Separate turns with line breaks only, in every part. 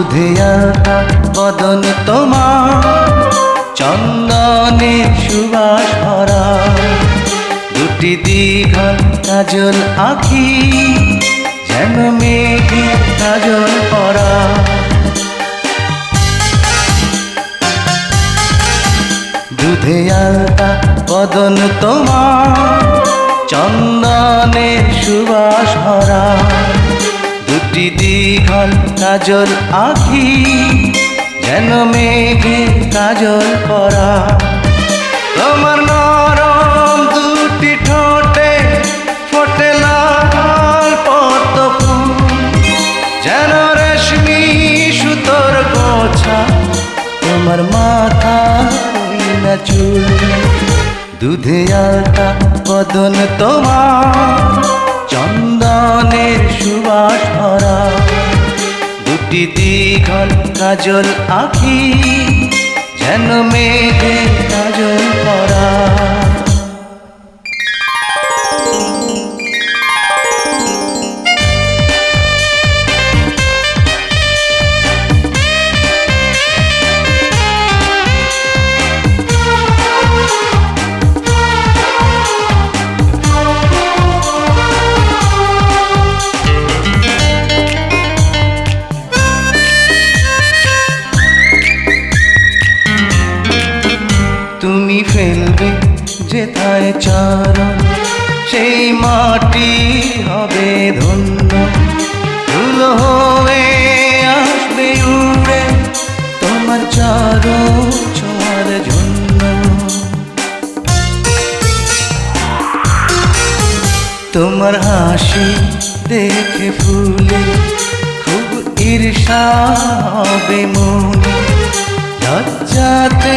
দুধে বদন তোমার, চন্দনে সুবাস ভরা। দুটি দীঘল কাজল আখি যেন মেঘে কাজল পরা। দুধে আলতা বদন তোমার, চন্দনে সুবাস ভরা। দুটি দীঘল কাজল আখি যেন মেঘে কাজল পরা তোমার নরম দুটি ঠোঁটে ফোটে লাল পদ্ম ফুল যেন রেশমি সুতোর গোছা। তোমার মাথা না চুল, দুধে আলতা বদন তোমার। দীঘল কাজল আখি যেন মেঘে চরণ, সেই মাটি হবে ধন্য। ধুলো হয়ে আসবে উড়ে তোমার চরণ ছোঁয়ার জন্য। তোমার হাসি দেখে ফুলে খুব ঈর্ষা হবে মনে। লজ্জাতে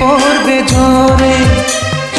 পড়বে ঝরে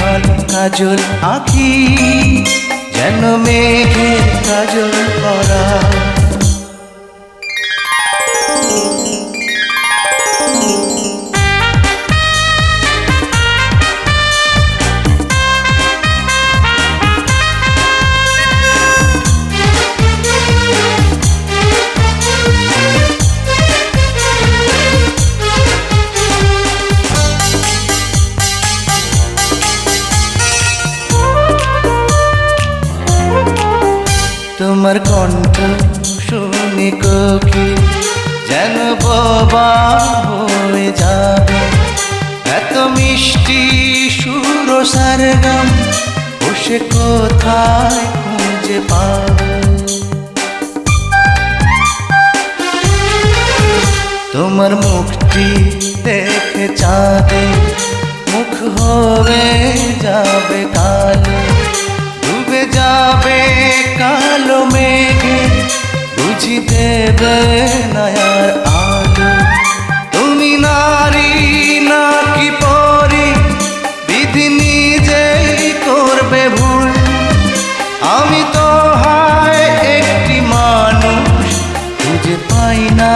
দীঘল কাজল আঁকি যেন মেঘের কাজল করা। তোমার কণ্ঠ শুনে কোকি যেন বোবা হয়ে যাবে। এত মিষ্টি সুর সারগাম বসে কোথায় খুঁজে পাবে? তোমার মুখটি দেখে চাঁদে মুখ হবে যাবে দেবে নয়ার আলো। তুমি নারী নাকি পরি, বিধি নিজেই করবে ভুল। আমি তো হয় একটি মানুষ, খুঁজে পাই না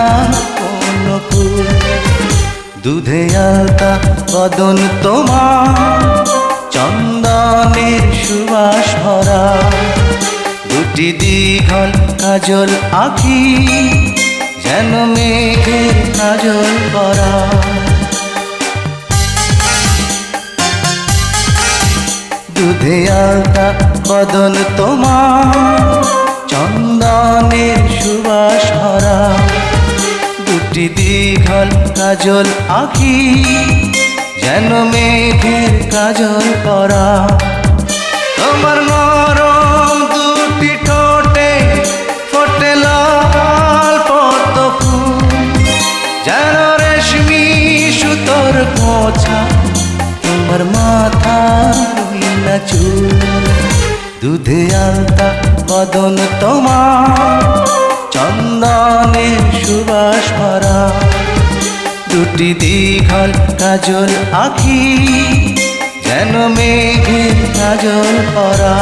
কোনো কুল দুধে আলতা, বদন তোমার, চন্দনের সুবাস ভরা। দুটি দীঘল কাজল আখি যেন মেঘের কাজল করা। দুধে আলতা বদন তোমার, চন্দনের সুবাস ভরা। দুটি দীঘল কাজল আখি যেন মেঘের কাজল করা। তোমার নরম দুধে আলতা, কদন তোমার, চন্দনে সুবাস ভরা। দুটি দীঘল কাজল আখি যেন মেঘে কাজল পরা